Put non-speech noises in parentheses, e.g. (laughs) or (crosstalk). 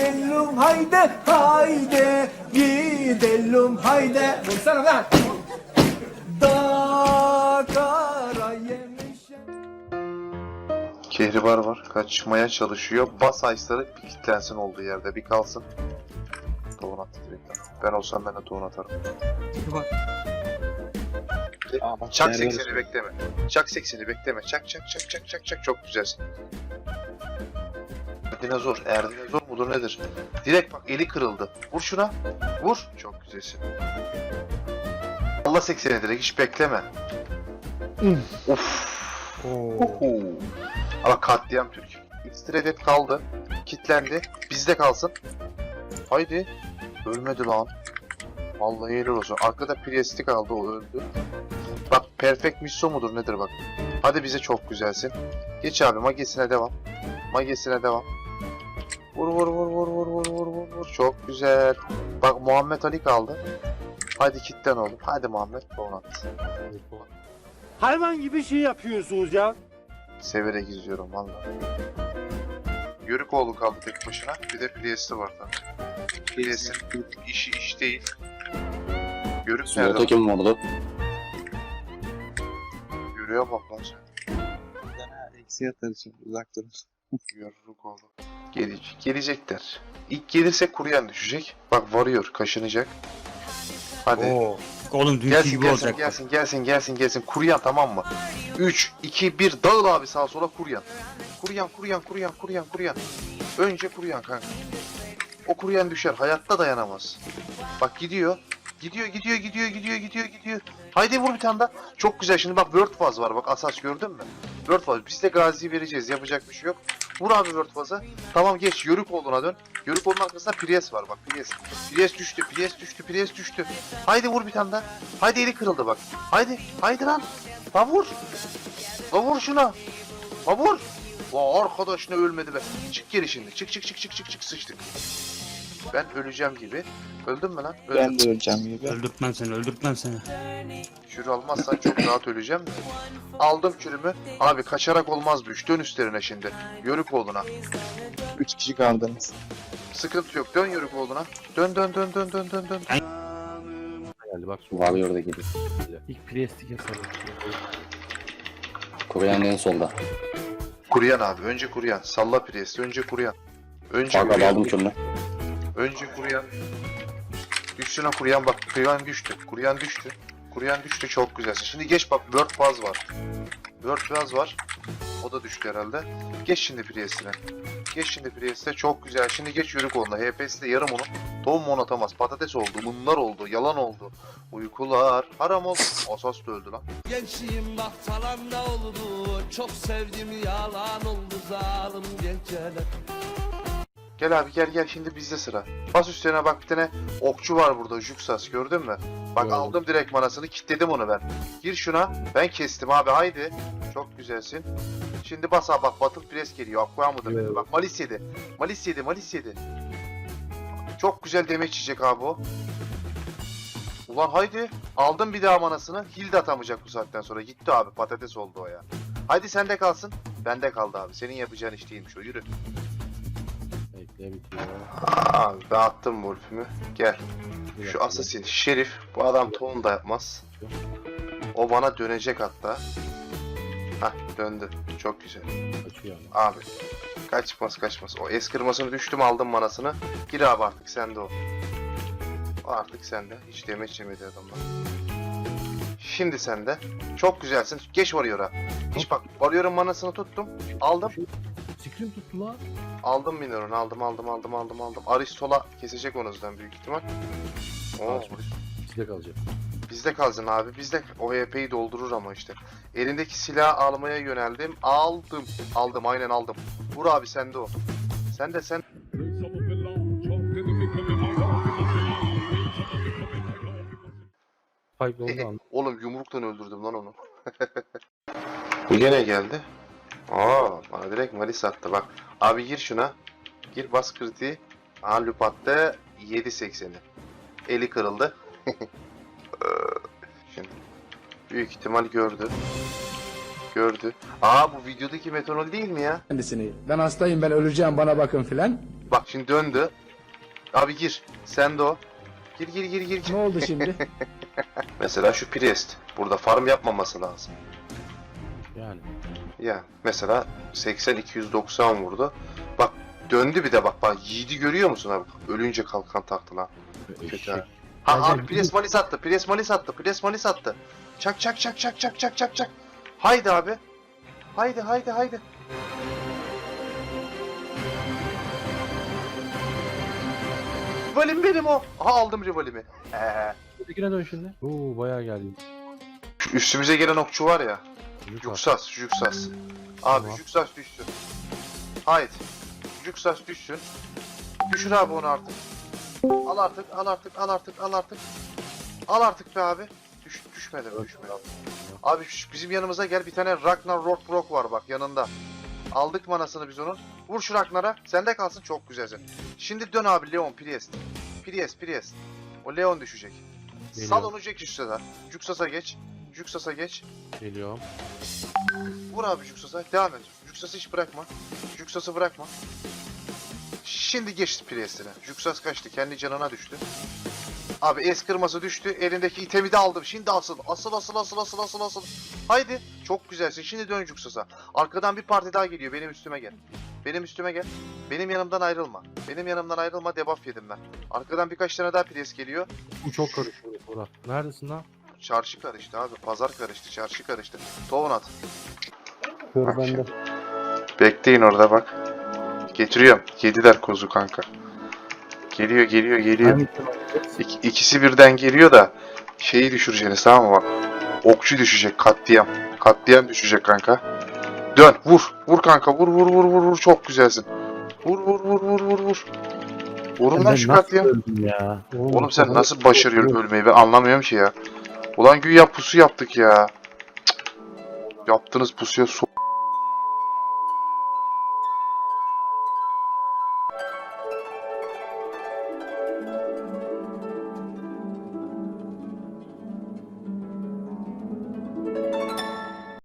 Gidelim haydi haydi Gidelim haydi Vursana lan Dakara yemişim Kehribar var. Kaçmaya çalışıyor. Bas Ice'ları bir kilitlensin olduğu yerde. Bir kalsın. Doğun attı direkt. Ben olsam ben de doğun atarım. Çak 80'i bekleme. Çak 80'i bekleme. Çak çak çak çak çak çak. Çok güzelsin. Dinozor. Eğer dinozor mudur nedir? Direkt bak eli kırıldı. Vur şuna. Vur. Çok güzelsin. Allah 80'i direkt hiç bekleme. Of. Uhu. Ama katliam Türk. X-Dredet kaldı. Kitlendi. Bizde kalsın. Haydi. Ölmedi lan. Vallahi helal olsun. Arkada Priest'i kaldı o öldü. Bak Perfect Misso mudur nedir bak. Hadi bize çok güzelsin. Geç abi magesine devam. Magesine devam. Vur vur vur vur vur vur vur vur vur. Çok güzel. Bak Muhammed Ali kaldı. Hadi kitten oğlum. Hadi Muhammed Donat. Hayvan gibi şey yapıyorsunuz ya. Severek izliyorum valla. Yörükoğlu kaldı tek başına. Bir de Priest'i var da. Priest'in işi iş değil. Yörük nerede? Suat'a kim vurdu? Yörüğe bak lan sen. Eksi yatar için uzak durun. Yörükoğlu. Gelecek. Gelecekler. İlk gelirse kuruyan düşecek. Bak varıyor. Kaşınacak. Hadi. Oo. Oğlum dünkü Gelsin gibi gelsin, olacak. gelsin gelsin gelsin gelsin kuruyan tamam mı? 3 2 1 dağıl abi sağa sola kuruyan. Kuruyan kuruyan kuruyan kuruyan kuruyan. Önce kuruyan kanka. O kuruyan düşer hayatta dayanamaz. Bak gidiyor. Gidiyor gidiyor gidiyor gidiyor gidiyor gidiyor. Haydi vur bir tane daha. Çok güzel şimdi bak Word Faz var bak asas gördün mü? Word Faz biz de Gazi'yi vereceğiz yapacak bir şey yok. Vur abi Word Faz'a. Tamam geç yörük olduğuna dön. Yörük olduğunun arkasında Priest var bak Priest. Priest düştü Priest düştü Priest düştü. Haydi vur bir tane daha. Haydi eli kırıldı bak. Haydi. Haydi lan. La vur. La vur şuna. La vur. La arkadaş ne ölmedi be. Çık geri şimdi. Çık çık çık çık çık çık sıçtık. Ben öleceğim gibi. Öldün mü lan? Öldüm. Ben de öleceğim gibi. Öldürtmem seni, öldürtmem seni. Kür almazsan çok rahat öleceğim de. Aldım kürümü. Abi kaçarak olmaz bu iş. Dön üstlerine şimdi. Yörük oğluna. Üç kişi kaldınız. Sıkıntı yok. Dön yörük oğluna. Dön dön dön dön dön dön dön. geldi bak. Varıyor da geliyor. İlk Priest'i keselim. Koreyan en solda. Kuruyan abi. Önce kuruyan. Salla Priest'i. Önce kuruyan. Önce Kanka kuruyan. aldım kürünü. Önce kuruyan. Üstüne kuruyan bak. Kuruyan düştü. Kuruyan düştü. Kuruyan düştü. Çok güzelsin. Şimdi geç bak. Word Buzz var. Word Buzz var. O da düştü herhalde. Geç şimdi Priest'ine. Geç şimdi Priest'e. Çok güzel. Şimdi geç yürü koluna. HP'si de yarım onu. Tohum mu atamaz. Patates oldu. Bunlar oldu. Yalan oldu. Uykular. Haram oldu. Asas da öldü lan. Gençliğim bak falan da oldu Çok sevdim yalan oldu zalim geceler Gel abi gel gel şimdi bizde sıra. Bas üstüne bak bir tane okçu var burada Juksas gördün mü? Bak Gördüm. aldım direkt manasını kilitledim onu ben. Gir şuna ben kestim abi haydi. Çok güzelsin. Şimdi bas abi bak Battle Press geliyor. Aqua mıdır? Evet. Bak Malis yedi. Malis yedi Malis yedi. Çok güzel demeç yiyecek abi o. Ulan haydi. Aldım bir daha manasını. Heal de atamayacak bu saatten sonra. Gitti abi patates oldu o ya. Haydi sende kalsın. Bende kaldı abi. Senin yapacağın iş değilmiş o. Yürü. Bekle bitiyor. Abi ben attım Wolf'ümü. Gel. Şu Assassin Şerif. Bu adam tohum da yapmaz. O bana dönecek hatta. Hah döndü. Çok güzel. Kaçıyor ama. Abi. Kaçmaz kaçmaz. O es kırmasını düştüm aldım manasını. Gir abi artık sende o. O artık sende. Hiç demeç yemedi adamlar. Şimdi sende. Çok güzelsin. Geç Warrior'a. Hiç bak Warrior'ın manasını tuttum. Aldım. Scream tuttu lan. Aldım Minor'unu aldım aldım aldım aldım aldım. Aristola kesecek onu zaten büyük ihtimal. Oo, Kaçmış. Bizde kalacak. bizde kalsın abi bizde o HP'yi doldurur ama işte. Elindeki silahı almaya yöneldim. Aldım. Aldım aynen aldım. Vur abi sende o. Sen de sen. Spike oldu ama. Oğlum yumruktan öldürdüm lan onu. (laughs) Bu gene geldi. Aa bana direkt malis attı bak. Abi gir şuna. Gir bas kritiği. Aha lüp attı. 7.80'i. Eli kırıldı. (laughs) Şimdi. Büyük ihtimal gördü. Gördü. Aa bu videodaki metanol değil mi ya? kendisini. Ben hastayım ben öleceğim bana bakın filan. Bak şimdi döndü. Abi gir. Sen de o. Gir gir gir gir. gir. Ne oldu şimdi? (laughs) Mesela şu Priest. Burada farm yapmaması lazım. Ya mesela 80 290 vurdu. Bak döndü bir de bak bak yiğidi görüyor musun abi? Ölünce kalkan taktı lan. Kötü ha. Ha abi Priest malis attı. Priest malis attı. Priest malis attı. Çak çak çak çak çak çak çak çak. Haydi abi. Haydi haydi haydi. Rivalim benim o. Aha aldım rivalimi. Ee, Ötekine dön şimdi. Oo bayağı geldi. üstümüze gelen okçu var ya. Juksas, Juksas. Abi Tamam. Juksas düşsün. Haydi. Juksas düşsün. Düşür abi onu artık. Al artık, al artık, al artık, al artık. Al artık be abi. Düş, düşmedi mi? Düşmedi. Abi şu- bizim yanımıza gel bir tane Ragnar Rothbrok var bak yanında. Aldık manasını biz onun. Vur şu Ragnar'a. Sende kalsın çok güzelsin. Şimdi dön abi Leon Priest. Priest Priest. O Leon düşecek. Sal Geliyor. onu Jack Juksas'a. Juksas'a geç. Juksas'a geç. Geliyorum. Vur abi Juksas'a. Devam et. Juksas'ı hiç bırakma. Juksas'ı bırakma. Şimdi geçti Priest'ine. Juksas kaçtı. Kendi canına düştü. Abi es kırması düştü. Elindeki itemi de aldım. Şimdi asıl. Asıl asıl asıl asıl asıl asıl. Haydi. Çok güzelsin. Şimdi dön Juksas'a. Arkadan bir parti daha geliyor. Benim üstüme gel. Benim üstüme gel. Benim yanımdan ayrılma. Benim yanımdan ayrılma. Debuff yedim ben. Arkadan birkaç tane daha Priest geliyor. Bu çok karıştı Burak. Neredesin lan? Çarşı karıştı abi. Pazar karıştı. Çarşı karıştı. Tovun at. Dur Bak bende. Bekleyin orada bak. Getiriyorum. Yediler kozu kanka. Geliyor geliyor geliyor. İk- ikisi birden geliyor da şeyi düşüreceğiniz tamam mı bak. Okçu düşecek katliam. Katliam düşecek kanka. Dön vur. Vur kanka vur vur vur vur vur çok güzelsin. Vur vur vur vur vur vur. Vurun lan şu katliam. ya? Oğlum sen nasıl başarıyorsun ölmeyi ben anlamıyorum ki ya. Ulan güya pusu yaptık ya. Cık. Yaptığınız pusuya so